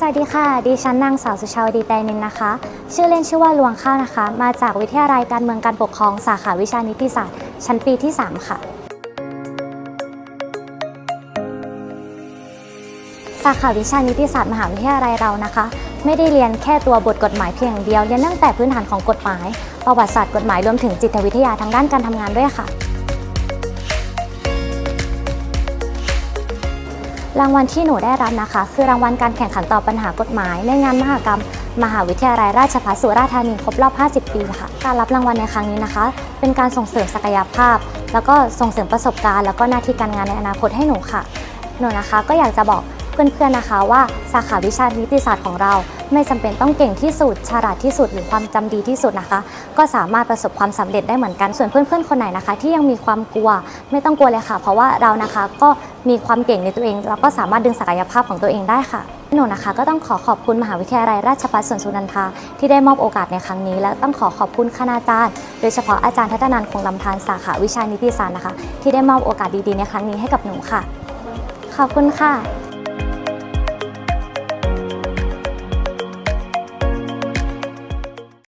สวัสดีค่ะ ดิฉันนางสาวสุชาวดีแตนินนะคะ ชื่อเล่นชื่อว่าลวงข้าวนะคะ มาจากวิทยาลัยการเมืองการปกครองสาขาวิชานิติศาสตร์ ชั้นปีที่ 3 ค่ะ สาขาวิชานิติศาสตร์มหาวิทยาลัยเรานะคะ ไม่ได้เรียนแค่ตัวบทกฎหมายเพียงอย่างเดียว เรียนตั้งแต่พื้นฐานของกฎหมาย ประวัติศาสตร์กฎหมายรวมถึงจิตวิทยาทางด้านการทำงานด้วยค่ะ รางวัลที่หนูได้รับนะคะ คือรางวัลการแข่งขันตอบปัญหากฎหมาย ในงานมหกรรม มหาวิทยาลัยราชภัฏสุราษฎร์ธานีครบรอบ 50 ปีค่ะ การรับรางวัลในครั้งนี้นะคะ เป็นการส่งเสริมศักยภาพ แล้วก็ส่งเสริมประสบการณ์ แล้วก็หน้าที่การงานในอนาคตให้หนูค่ะ หนูนะคะก็อยากจะบอก พื่อนๆนะคะว่าสาขาวิชานิติศาสตร์ของเรา ไม่จำเป็นต้องเก่งที่สุด ฉลาดที่สุดหรือความจำดีที่สุดนะคะ ก็สามารถประสบความสำเร็จได้เหมือนกันส่วนเพื่อนๆคนไหนนะคะ ที่ยังมีความกลัวไม่ต้องกลัวเลยค่ะ เพราะว่าเรานะคะก็มีความเก่งในตัวเอง แล้วก็สามารถดึงศักยภาพของตัวเองได้ค่ะหนูนะคะก็ต้องขอขอบคุณมหาวิทยาลัยราชภัฏสวนสุนันทาที่ได้มอบโอกาสในครั้งนี้ และต้องขอขอบคุณคณาจารย์ โดยเฉพาะอาจารย์ทัตนันคงลำธารสาขาวิชานิติศาสตร์นะคะ ที่ได้มอบโอกาสดีๆในครั้งนี้ให้กับหนูค่ะ ขอบคุณค่ะ